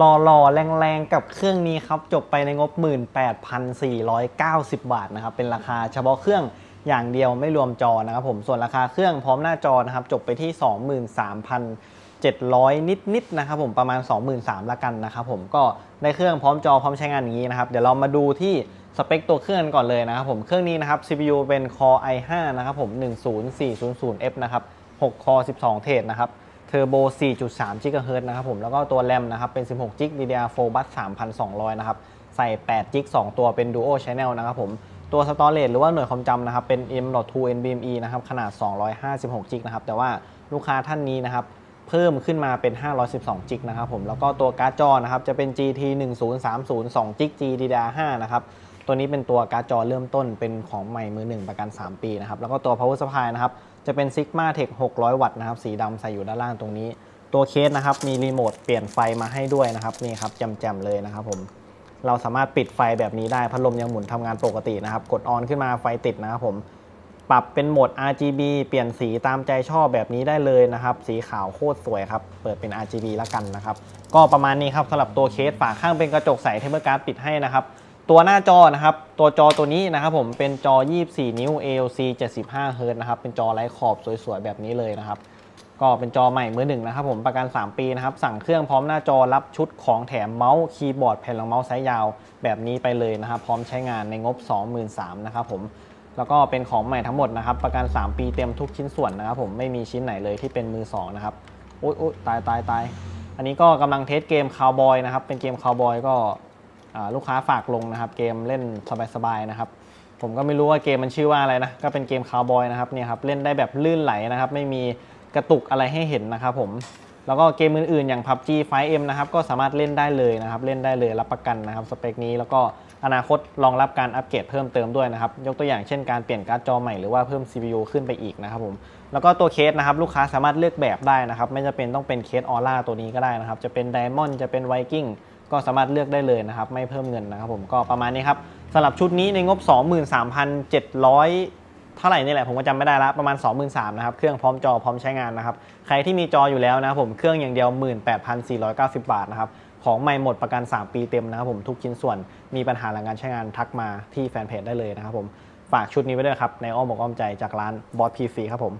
รอรอๆ แรงๆ กับเครื่องนี้ครับ จบไปในงบ 18,490 บาทนะครับ เป็นราคาเฉพาะเครื่องอย่างเดียวไม่รวมจอนะครับผม ส่วนราคาเครื่องพร้อมหน้าจอนะครับ จบไปที่ 23,700 นิดๆนะครับผม ประมาณ 23,000ละกันนะครับผม ก็ได้เครื่องพร้อมจอพร้อมใช้งานอย่างนี้นะครับ เดี๋ยวเรามาดูที่สเปคตัวเครื่องก่อนเลยนะครับผม เครื่องนี้นะครับ CPU เป็น Core i5 นะครับผม 10400F นะครับ 6 Core 12 เทรดนะครับ เทอร์โบ 4.3 GHz นะครับผม แล้วก็ตัวแรมนะครับ เป็น 16 g b DDR4 บัส 3,200 นะครับ ใส่8 g 2ตัวเป็น Duo Channel นะครับผม ตัว Storage หรือว่าหน่วยความจำนะครับ เป็น M.2 NVMe นะครับ ขนาด 256 g นะครับ แต่ว่าลูกค้าท่านนี้นะครับ เพิ่มขึ้นมาเป็น 512 g นะครับผม แล้วก็ตัวการ์ดจอนะครับ จะเป็น GT 1030 2 g GDDR5 นะครับ ตัวนี้เป็นตัวการ์ดจอเริ่มต้น เป็นของใหม่มือหนึ่งประกัน 3 ปีนะครับ แล้วก็ตัว power supply นะครับ จะเป็น Sigma Tech 600 วัตต์นะครับ สีดำใส่อยู่ด้านล่างตรงนี้ ตัวเคสนะครับ มีรีโมทเปลี่ยนไฟมาให้ด้วยนะครับ นี่ครับแจ่มๆเลยนะครับผม เราสามารถปิดไฟแบบนี้ได้ พัดลมยังหมุนทำงานปกตินะครับ กดออนขึ้นมาไฟติดนะครับผม ปรับเป็นโหมด RGB เปลี่ยนสีตามใจชอบแบบนี้ได้เลยนะครับ สีขาวโคตรสวยครับ เปิดเป็น RGB แล้วกันนะครับ ก็ประมาณนี้ครับสำหรับตัวเคสฝาข้างเป็นกระจกใสเทมเปอร์การ์ดปิดให้นะครับ ตัวหน้าจอนะครับ ตัวจอตัวนี้นะครับผมเป็นจอ 24 นิ้ว ALC 75 Hz นะครับ เป็นจอไร้ขอบสวยๆ แบบนี้เลยนะครับ ก็เป็นจอใหม่มือหนึ่งนะครับผมประกัน 3 ปีนะครับ สั่งเครื่องพร้อมหน้าจอรับชุดของแถมเมาส์คีย์บอร์ดแผ่นรองเมาส์ไซส์ยาวแบบนี้ไปเลยนะครับ พร้อมใช้งานในงบ 23,000นะครับผมแล้วก็เป็นของใหม่ทั้งหมดนะครับ ประกัน 3 ปีเต็มทุกชิ้นส่วนนะครับผมไม่มีชิ้นไหนเลยที่เป็นมือ2นะครับโอ๊ยโอ๊ยตายตายตายอันนี้ก็กำลังเทสเกมคาวบอยนะครับเป็นเกมคาวบอยก็ ลูกค้าฝากลงนะครับ เกมเล่นสบายๆนะครับ ผมก็ไม่รู้ว่าเกมมันชื่อว่าอะไรนะ ก็เป็นเกมคาวบอยนะครับเนี่ยครับเล่นได้แบบลื่นไหลนะครับ ไม่มีกระตุกอะไรให้เห็นนะครับผมแล้วก็เกมอื่นๆ อย่าง PUBG 5M นะครับก็สามารถเล่นได้เลยนะครับ เล่นได้เลยรับประกันนะครับสเปคนี้แล้วก็อนาคตรองรับการอัปเกรดเพิ่มเติมด้วยนะครับ ยกตัวอย่างเช่นการเปลี่ยนการ์ดจอใหม่หรือว่าเพิ่ม CPU ขึ้นไปอีกนะครับผมแล้วก็ตัวเคสนะครับลูกค้าสามารถเลือกแบบได้นะครับ ไม่จะเป็นต้องเป็นเคสออร่าตัวนี้ก็ได้นะครับ จะเป็น Diamond จะเป็น Viking ก็สามารถเลือกได้เลยนะครับ ไม่เพิ่มเงินนะครับผมก็ประมาณนี้ครับสำหรับชุดนี้ในงบ 23,700 เท่าไหร่นี่แหละผมก็จำไม่ได้ละประมาณ 23,000นะครับเครื่องพร้อมจอพร้อมใช้งานนะครับใครที่มีจออยู่แล้วนะครับผมเครื่องอย่างเดียว 18,490 บาทนะครับของใหม่หมดประกัน 3 ปีเต็มนะครับผมทุกชิ้นส่วนมีปัญหาหลังการใช้งานทักมาที่แฟนเพจได้เลยนะครับผมฝากชุดนี้ไว้ด้วยครับในอ้อมอกอ้อมใจจากร้านบอสพีซีครับผม